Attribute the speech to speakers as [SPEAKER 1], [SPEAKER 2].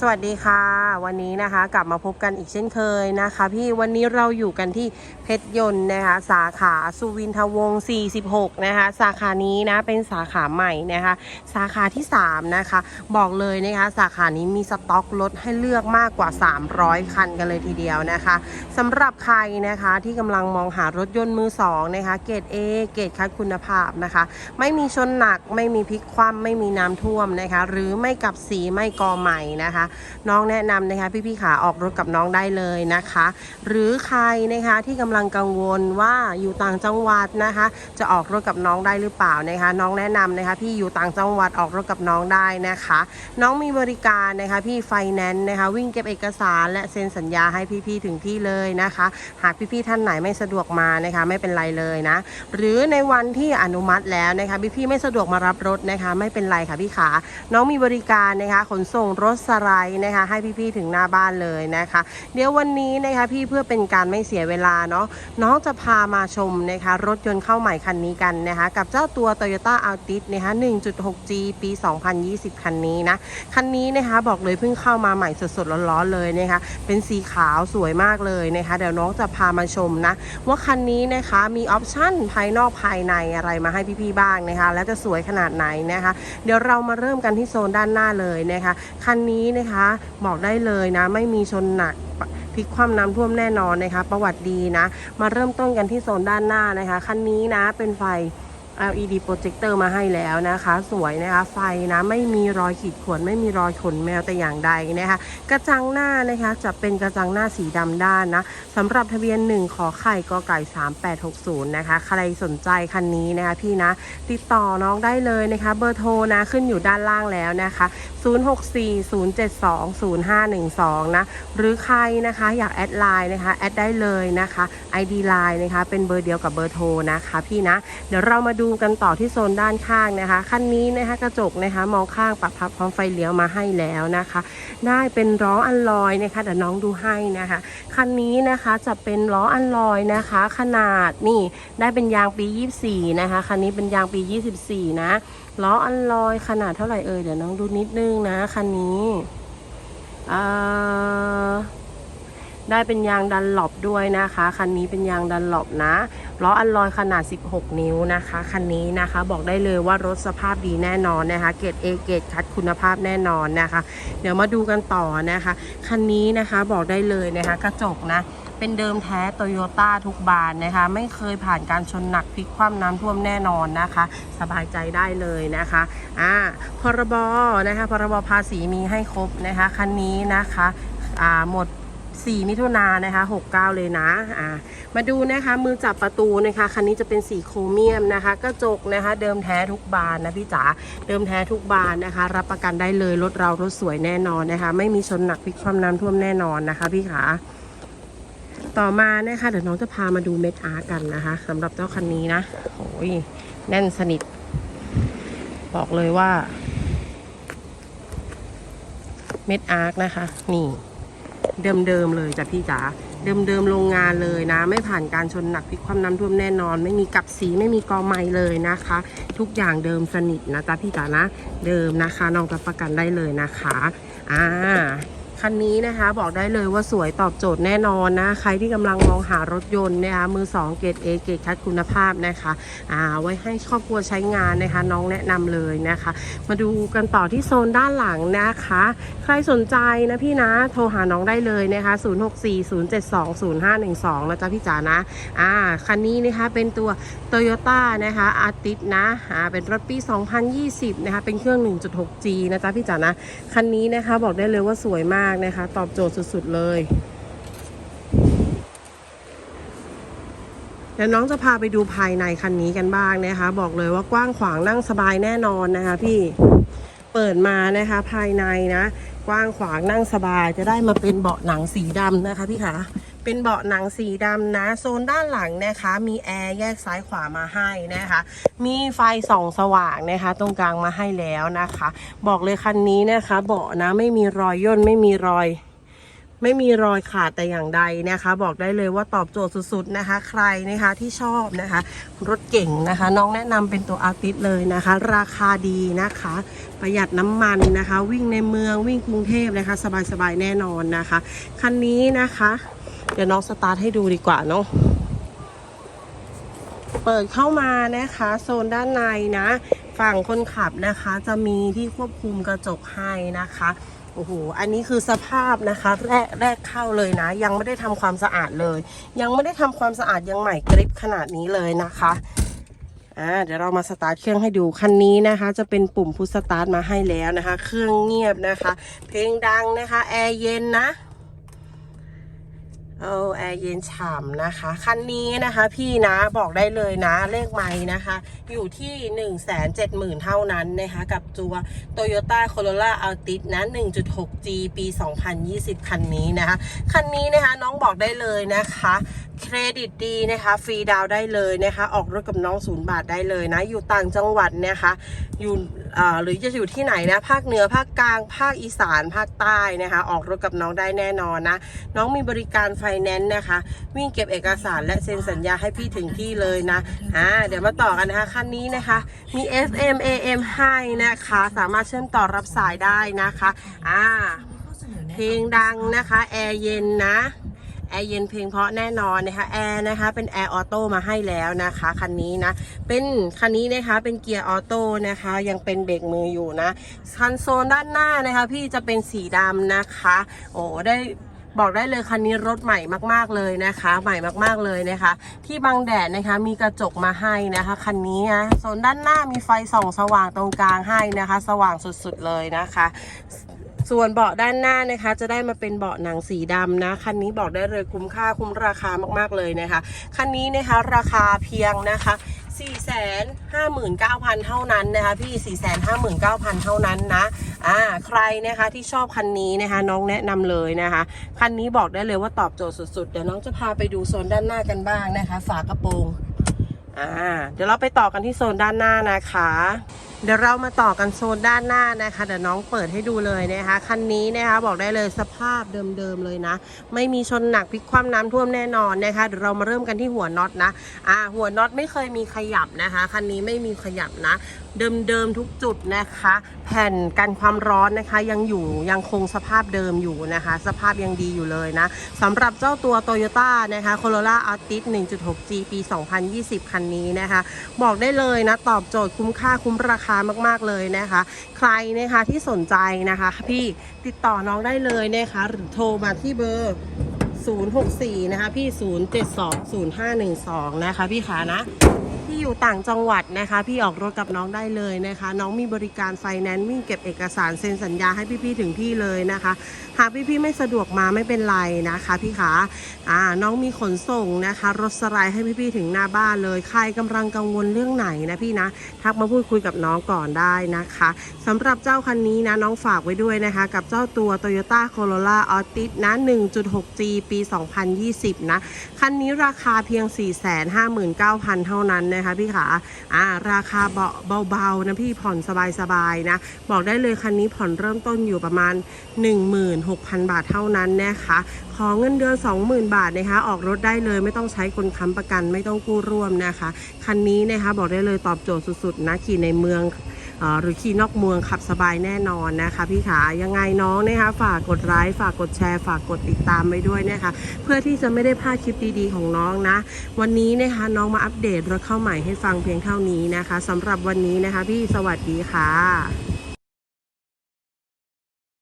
[SPEAKER 1] สวัสดีค่ะ วันนี้นะคะกลับมาพบกันอีกเช่นเคยนะคะ พี่วันนี้เราอยู่กันที่เพชรยนต์นะคะ สาขาสุวินทวงศ์46 นะคะ สาขานี้นะเป็นสาขาใหม่นะคะ สาขาที่ 3 นะคะ บอกเลยนะคะ สาขานี้มีสต็อกรถให้เลือกมากกว่า 300 คันกันเลยทีเดียวนะคะสำหรับใครนะคะที่กำลังมองหารถยนต์มือสองนะคะเกรด A เกรดคัดคุณภาพนะคะ ไม่มีชนหนักไม่มีพลิกคว่ำไม่มีน้ำท่วมนะคะ หรือไม่กับสีไม่กอใหม่นะคะน้องแนะนำนะคะ พี่ๆขาออกรถกับน้องได้เลยนะคะ หรือใครนะคะที่กำลังกังวลว่าอยู่ต่างจังหวัดนะคะ จะออกรถกับน้องได้หรือเปล่านะคะ น้องแนะนำนะคะ พี่อยู่ต่างจังหวัดออกรถกับน้องได้นะคะ น้องมีบริการนะคะพี่ไฟแนนซ์นะคะวิ่งเก็บเอกสารและเซ็นสัญญาให้พี่ๆถึงที่เลยนะคะ หากพี่ๆท่านไหนไม่สะดวกมานะคะไม่เป็นไรเลยนะ หรือในวันที่อนุมัติแล้วนะคะพี่ๆไม่สะดวกมารับรถนะคะ ไม่เป็นไรค่ะพี่ขา น้องมีบริการนะคะ ขนส่งรถสไลด์นะคะ ให้พี่ๆถึงหน้าบ้านเลยนะคะ เดี๋ยววันนี้นะคะพี่เพื่อเป็นการไม่เสียเวลาเนาะน้องจะพามาชมนะคะ รถยนต์เข้าใหม่คันนี้กันนะคะ กับเจ้าตัว Toyota Altis นะคะ 1.6G ปี 2020 คันนี้นะ คันนี้นะคะบอกเลยเพิ่งเข้ามาใหม่สดๆร้อนๆเลยนะคะ เป็นสีขาวสวยมากเลยนะคะ เดี๋ยวน้องจะพามาชมนะ ว่าคันนี้นะคะมีออปชั่นภายนอกภายในอะไรมาให้พี่ๆบ้างนะคะ แล้วจะสวยขนาดไหนนะคะ เดี๋ยวเรามาเริ่มกันที่โซนด้านหน้าเลยนะคะ คันนี้นะคะบอกได้เลยนะ ไม่มีชนหนักพลิกคว่ำน้ำท่วมแน่นอนนะคะ ประวัติดีนะ มาเริ่มต้นกันที่โซนด้านหน้านะคะ คันนี้นะเป็นไฟ LED โปรเจคเตอร์มาให้แล้วนะคะ สวยนะคะ ไฟนะไม่มีรอยขีดข่วนไม่มีรอยขนแมวแต่อย่างใดนะคะ กระจังหน้านะคะจะเป็นกระจังหน้าสีดำด้านนะสำหรับทะเบียน 1 ขอไข่กอไก่ 3860 นะคะ ใครสนใจคันนี้นะคะพี่นะ ติดต่อน้องได้เลยนะคะ เบอร์โทรนะขึ้นอยู่ด้านล่างแล้วนะคะ 0640720512 นะ หรือใครนะคะอยากแอดไลน์นะคะ แอดได้เลยนะคะ ID ไลน์นะคะ เป็นเบอร์เดียวกับเบอร์โทรนะคะ พี่นะ เดี๋ยวเรามาดูดูกันต่อที่โซนด้านข้างนะคะ คันนี้นะคะกระจกนะคะมองข้างปรับพับพร้อมไฟเลี้ยวมาให้แล้วนะคะ ได้เป็นล้ออันลอยนะคะเดี๋ยวน้องดูให้นะคะ คันนี้นะคะจะเป็นล้ออันลอยนะคะ ขนาดนี่ได้เป็นยางปี 24 นะคะ คันนี้เป็นยางปี 24 นะล้ออันลอยขนาดเท่าไหร่เอ่ยเดี๋ยวน้องดูนิดนึงนะคันนี้อ่า ได้เป็นยางดันหลบด้วยนะคะ คันนี้เป็นยางดันหลบนะล้ออัลลอยขนาด 16 นิ้วนะคะ คันนี้นะคะบอกได้เลยว่ารถสภาพดีแน่นอนนะคะ เกรด A เกรดคัดคุณภาพแน่นอนนะคะ เดี๋ยวมาดูกันต่อนะคะ คันนี้นะคะบอกได้เลยนะคะ กระจกนะเป็นเดิมแท้โตโยต้าทุกบานนะคะ ไม่เคยผ่านการชนหนักพลิกคว่ำน้ำท่วมแน่นอนนะคะ สบายใจได้เลยนะคะอ่าพรบนะคะพรบภาษีมีให้ครบนะคะ คันนี้นะคะอ่าหมด 4 มิถุนายนนะคะ 69 เลยนะอ่ามาดูนะคะมือจับประตูนะคะ คันนี้จะเป็นสีโครเมียมนะคะกระจกนะคะ เดิมแท้ทุกบานนะพี่จ๋าเดิมแท้ทุกบานนะคะ รับประกันได้เลยรถเรารถสวยแน่นอนนะคะ ไม่มีชนหนักพลิกคว่ำน้ำท่วมแน่นอนนะคะ พี่ขาต่อมานะคะเดี๋ยวน้องจะพามาดูเม็ดอาร์กันนะคะสำหรับเจ้าคันนี้นะโอ้ยแน่นสนิท บอกเลยว่า เม็ดอาร์คนะคะ นี่ เดิมๆเลยจ้ะพี่จ๋าเดิมๆโรงงานเลยนะ ไม่ผ่านการชนหนักพลิกความน้ำท่วมแน่นอน ไม่มีกับสีไม่มีกอไม้เลยนะคะ ทุกอย่างเดิมสนิทนะจ๊ะพี่จ๋านะ เดิมนะคะน้องรับประกันได้เลยนะคะอ่า คันนี้นะคะ บอกได้เลยว่าสวยตอบโจทย์แน่นอนนะ ใครที่กำลังมองหารถยนต์นะคะมือสองเกรดเอเกรดคัดคุณภาพนะคะอ่าไว้ให้ครอบครัวใช้งานนะคะ น้องแนะนำเลยนะคะ มาดูกันต่อที่โซนด้านหลังนะคะ ใครสนใจนะพี่นะโทรหาน้องได้เลยนะคะ 0640720512นะจ๊ะพี่จ๋านะอ่าคันนี้นะคะเป็นตัว Toyota นะคะอาร์ติสนะอ่าเป็นรถปี 2020 นะคะเป็นเครื่อง 1.6G นะจ๊ะพี่จ๋านะคันนี้นะคะบอกได้เลยว่าสวยมากนะคะ ตอบโจทย์สุดๆเลยเดี๋ยวน้องจะพาไปดูภายในคันนี้กันบ้างนะคะ บอกเลยว่ากว้างขวางนั่งสบายแน่นอนนะคะ พี่เปิดมานะคะ ภายในนะ กว้างขวางนั่งสบายจะได้มาเป็นเบาะหนังสีดำนะคะ พี่คะ เป็นเบาะหนังสีดำนะ โซนด้านหลังนะคะ มีแอร์แยกซ้ายขวามาให้นะคะ มีไฟส่องสว่างนะคะ ตรงกลางมาให้แล้วนะคะ บอกเลยคันนี้นะคะ เบาะนะไม่มีรอยย่นไม่มีรอยไม่มีรอยขาดแต่อย่างใดนะคะ บอกได้เลยว่าตอบโจทย์สุดๆนะคะ ใครนะคะที่ชอบนะคะ รถเก่งนะคะ น้องแนะนำเป็นตัวอาร์ติสเลยนะคะ ราคาดีนะคะ ประหยัดน้ำมันนะคะ วิ่งในเมืองวิ่งกรุงเทพนะคะ สบายๆแน่นอนนะคะ คันนี้นะคะ เดี๋ยวน้องสตาร์ทให้ดูดีกว่าเนาะเปิดเข้ามานะคะ โซนด้านในนะ ฝั่งคนขับนะคะ จะมีที่ควบคุมกระจกให้นะคะโอ้โห อันนี้คือสภาพนะคะแรกแรกเข้าเลยนะ ยังไม่ได้ทำความสะอาดเลย ยังไม่ได้ทำความสะอาดยังใหม่กริบขนาดนี้เลยนะคะอ่าเดี๋ยวเรามาสตาร์ทเครื่องให้ดูคันนี้นะคะ จะเป็นปุ่มพุชสตาร์ทมาให้แล้วนะคะ เครื่องเงียบนะคะ เพลงดังนะคะแอร์เย็นนะ เอาแอร์เย็นฉ่ำนะคะ คันนี้นะคะ พี่นะบอกได้เลยนะเลขไม้นะคะ อยู่ที่ 1 7 0 0 0 0 เท่านั้นนะคะ กับตัว Toyota Corolla Altis นะ 1.6G ปี 2020 คันนี้นะคะ คันนี้นะคะน้องบอกได้เลยนะคะ เครดิตดีนะคะ ฟรีดาวได้เลยนะคะ ออกรถกับน้องศูนย์บาทได้เลยนะ อยู่ต่างจังหวัดนะคะ อยู่ หรือจะอยู่ที่ไหนนะภาคเหนือภาคกลาง ภาคอีสาน ภาคใต้นะคะ ออกรถกับน้องได้แน่นอนนะ น้องมีบริการไฟแนนซ์นะคะ วิ่งเก็บเอกสารและเซ็นสัญญาให้พี่ถึงที่เลยนะอ่าเดี๋ยวมาต่อกันนะคะคันนี้นะคะ มี FM AM ให้นะคะ สามารถเชื่อมต่อรับสายได้นะคะอ่าเพลงดังนะคะ แอร์เย็นนะ แอร์เย็นเพลงเพราะแน่นอนนะคะแอร์นะคะเป็นแอร์ออโต้มาให้แล้วนะคะคันนี้นะเป็นคันนี้นะคะเป็นเกียร์ออโต้นะคะยังเป็นเบรกมืออยู่นะคันโซนด้านหน้านะคะ พี่จะเป็นสีดำนะคะ โอ้ได้บอกได้เลยคันนี้รถใหม่มาก ๆเลยนะคะ ใหม่มากๆเลยนะคะ ที่บังแดดนะคะมีกระจกมาให้นะคะคันนี้นะโซนด้านหน้ามีไฟส่องสว่างตรงกลางให้นะคะ สว่างสุดๆเลยนะคะ ส่วนเบาะด้านหน้านะคะ จะได้มาเป็นเบาะหนังสีดำนะ คันนี้บอกได้เลยคุ้มค่าคุ้มราคามากๆเลยนะคะ คันนี้นะคะราคาเพียงนะคะ459,000 เท่านั้นนะคะพี่ 459,000 เท่านั้นนะ อ่า ใครนะคะที่ชอบคันนี้นะคะ น้องแนะนำเลยนะคะ คันนี้บอกได้เลยว่าตอบโจทย์สุดๆ เดี๋ยวน้องจะพาไปดูโซนด้านหน้ากันบ้างนะคะ ฝากระโปรง อ่า เดี๋ยวเราไปต่อกันที่โซนด้านหน้านะคะ เดี๋ยวเรามาต่อกันโซนด้านหน้านะคะ เดี๋ยวน้องเปิดให้ดูเลยนะคะ คันนี้นะคะบอกได้เลยสภาพเดิมๆเลยนะ ไม่มีชนหนักพลิกคว่ำน้ำท่วมแน่นอนนะคะ เดี๋ยวเรามาเริ่มกันที่หัวน็อตนะ อ่า หัวน็อตไม่เคยมีขยับนะคะ คันนี้ไม่มีขยับนะ เดิมๆทุกจุดนะคะ แผ่นกันความร้อนนะคะ ยังอยู่ยังคงสภาพเดิมอยู่นะคะ สภาพยังดีอยู่เลยนะสำหรับเจ้าตัว Toyota นะคะ Corolla Altis 1.6G ปี 2020 คันนี้นะคะ บอกได้เลยนะ ตอบโจทย์คุ้มค่าคุ้มราคามากๆเลยนะคะ ใครนะคะที่สนใจนะคะ พี่ติดต่อน้องได้เลยนะคะ หรือโทรมาที่เบอร์ 064 นะคะพี่ 0720512 นะคะพี่ขานะ ที่อยู่ต่างจังหวัดนะคะ พี่ออกรถกับน้องได้เลยนะคะ น้องมีบริการไฟแนนซ์วิ่งเก็บเอกสารเซ็นสัญญาให้พี่ๆถึงที่เลยนะคะ หากพี่ๆไม่สะดวกมาไม่เป็นไรนะคะ พี่ขาอ่าน้องมีขนส่งนะคะ รถสไลด์ให้พี่ๆถึงหน้าบ้านเลยใครกำลังกังวลเรื่องไหนนะพี่นะทักมาพูดคุยกับน้องก่อนได้นะคะสำหรับเจ้าคันนี้นะน้องฝากไว้ด้วยนะคะ กับเจ้าตัว Toyota Corolla Altis นะ 1.6G ปี 2020 นะ คันนี้ราคาเพียง 459,000 เท่านั้นนะคะพี่ขาอ่าราคาเบาเบาๆนะพี่ผ่อนสบายๆนะ บอกได้เลยคันนี้ผ่อนเริ่มต้นอยู่ประมาณ 16,000 บาทเท่านั้นนะคะขอเงินเดือน 20,000 บาทนะคะ ออกรถได้เลยไม่ต้องใช้คนค้ำประกันไม่ต้องกู้ร่วมนะคะ คันนี้นะคะบอกได้เลยตอบโจทย์สุดๆนะขี่ในเมือง หรือขี่นอกเมืองขับสบายแน่นอนนะคะ พี่ขายังไงน้องนะคะฝากกดไลค์ฝากกดแชร์ ฝากกดติดตามไปด้วยนะคะ เพื่อที่จะไม่ได้พลาดคลิปดีๆของน้องนะ วันนี้นะคะน้องมาอัปเดตรถเข้าใหม่ให้ฟังเพียงเท่านี้นะคะสำหรับวันนี้นะคะ พี่สวัสดีค่ะ